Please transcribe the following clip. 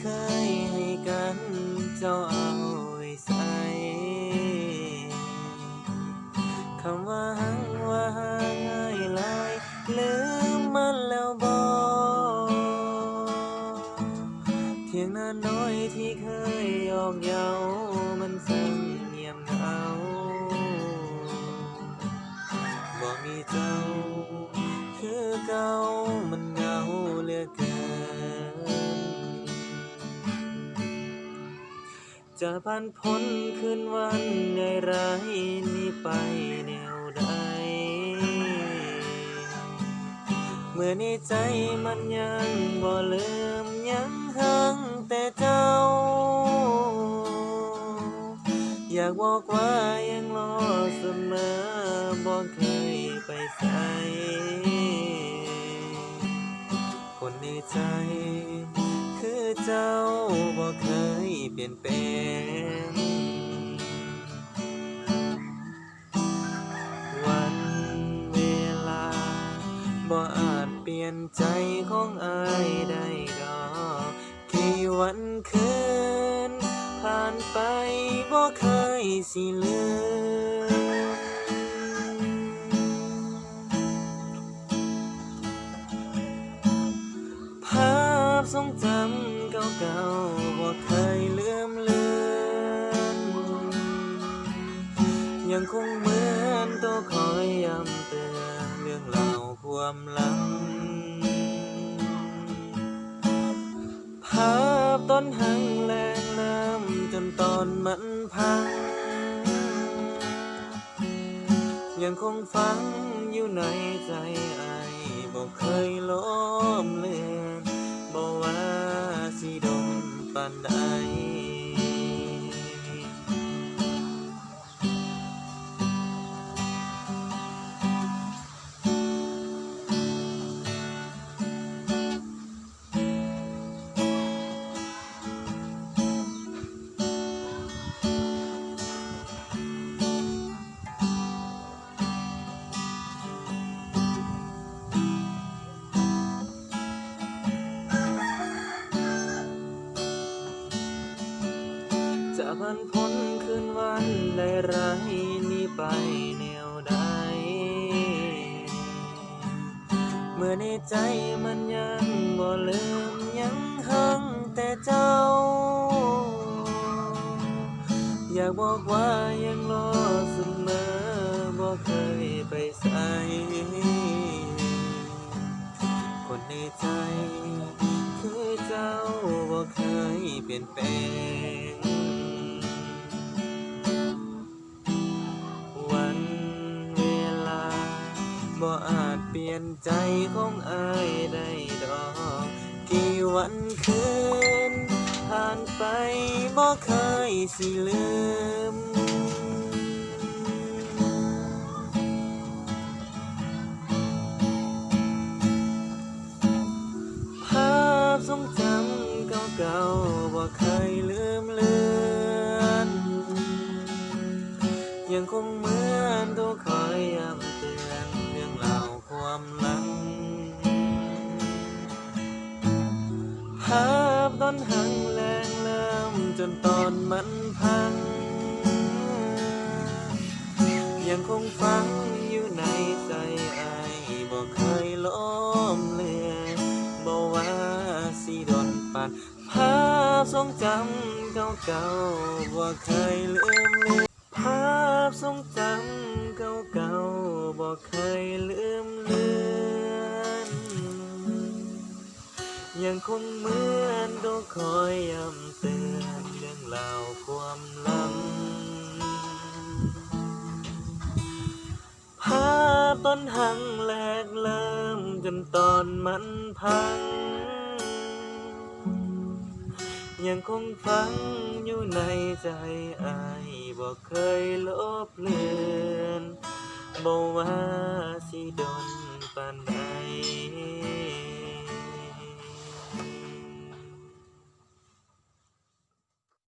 เคยให้กันเจ้าเอาใส่คำว่าหังว่าง่ายลายลืมมันแล้วบอกเทียงนาน้อยที่เคยออกเยามันสั่งเงียบเหงาบอกมีเจ้า คือเก่ามันเงาเหลือเกิน จะผ่านพ้นคืนวันในร้ายนี้ไปแนวใด เมื่อในใจมันยังบ่ลืมยังหังแต่เจ้า อยากบอกว่ายังรอเสมอบ่เคยไปใสคนในใจ เจ้าบ่เคยเปลี่ยนแปลง วันเวลาบ่อาจเปลี่ยนใจของอายได้ดอกกี่วันคืน ผ่านไปบ่เคยสิลืมภาพทรงจำ เก่าบ่เคยลืมเลือนยังคงเหมือนตัวคอยย้ำเตือนเรื่องเล่าความหลังภาพต้นหังแรงน้ำจนตอนมันพัง ยังคงฝังอยู่ในใจไอายบอกเคยล้มเลือนบอกว่า ปาน จะพันพ้นคืนวันได้ไรนี้ไปแนวใด เมื่อในใจมันยังบ่ลืมยังหังแต่เจ้า อยากบอกว่ายังรอเสมอบ่เคยไปใส่คนในใจ คือเจ้าบ่เคยเปลี่ยนแปลง เปลี่ยนใจของอายได้ดอก กี่วันคืน ผ่านไปบ่เคยสิลืม ภาพทรงจำเก่าๆบ่เคยลืมเลือน ยังคงเหมือน อนหังแรงเริ่มจนตอนมันพัง ยังคงฝังอยู่ในใจไอายบอกเคยล้มเลือนบอกว่าสิโดนปัดภาพทรงจำเก่าๆบ่เคยลืมเลือนภาพทรงจำเก่าๆบ่เคยลืมเลือน ยังคงเหมือนตัวคอยย้ำเตือนเรื่องราวความลังภาพต้นหังแหลกเริ่มจนตอนมันพัง ยังคงฝังอยู่ในใจอายบอกเคยลบเลือนบอกว่าสิดนปานใด